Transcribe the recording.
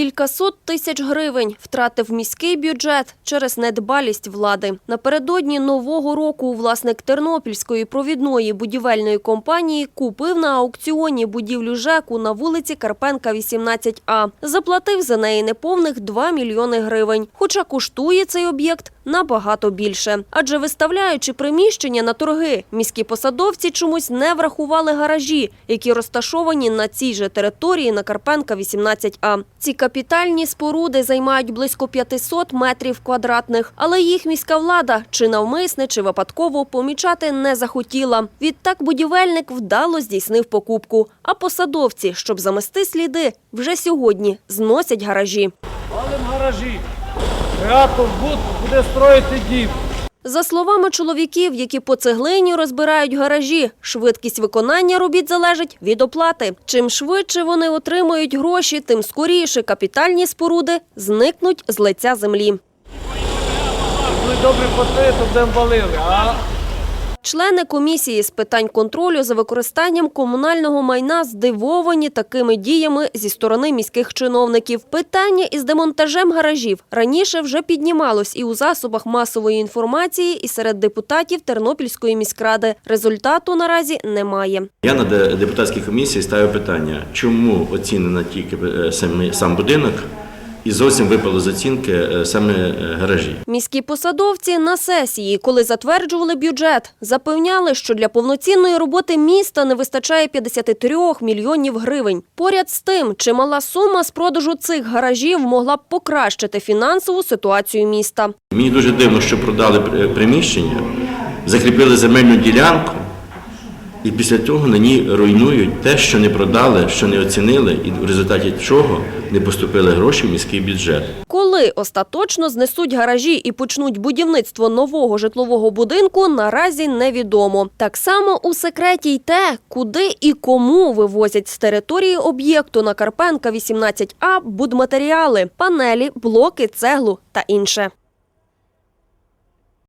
Кількасот тисяч гривень втратив міський бюджет через недбалість влади. Напередодні нового року власник Тернопільської провідної будівельної компанії купив на аукціоні будівлю ЖЕКу на вулиці Карпенка, 18А. Заплатив за неї неповних 2 мільйони гривень. Хоча коштує цей об'єкт набагато більше. Адже виставляючи приміщення на торги, міські посадовці чомусь не врахували гаражі, які розташовані на цій же території на Карпенка 18А. Ці капітальні споруди займають близько 500 метрів квадратних, але їх міська влада чи навмисне, чи випадково помічати не захотіла. Відтак будівельник вдало здійснив покупку. А посадовці, щоб замести сліди, вже сьогодні зносять гаражі. Валим гаражі. Реактор буде строїти дім. За словами чоловіків, які по цеглині розбирають гаражі, швидкість виконання робіт залежить від оплати. Чим швидше вони отримують гроші, тим скоріше капітальні споруди зникнуть з лиця землі. Ми добре платили, то будемо Члени комісії з питань контролю за використанням комунального майна здивовані такими діями зі сторони міських чиновників. Питання із демонтажем гаражів раніше вже піднімалось і у засобах масової інформації, і серед депутатів Тернопільської міськради. Результату наразі немає. Я на де- депутатській комісії ставив питання, чому оцінено тільки е, сам будинок і зовсім випало з оцінки е, саме е, гаражі. Міські посадовці на сесії, коли затверджували бюджет, запевняли, що для повноцінної роботи міста не вистачає 53 мільйонів гривень. Поряд з тим, чимала сума з продажу цих гаражів могла б покращити фінансову ситуацію міста. Мені дуже дивно, що продали е, приміщення, закріпили земельну ділянку, і після того на ній руйнують те, що не продали, що не оцінили, і в результаті чого не поступили гроші в міський бюджет. Коли остаточно знесуть гаражі і почнуть будівництво нового житлового будинку, наразі невідомо. Так само у секреті й те, куди і кому вивозять з території об'єкту на Карпенка 18А будматеріали, панелі, блоки, цеглу та інше.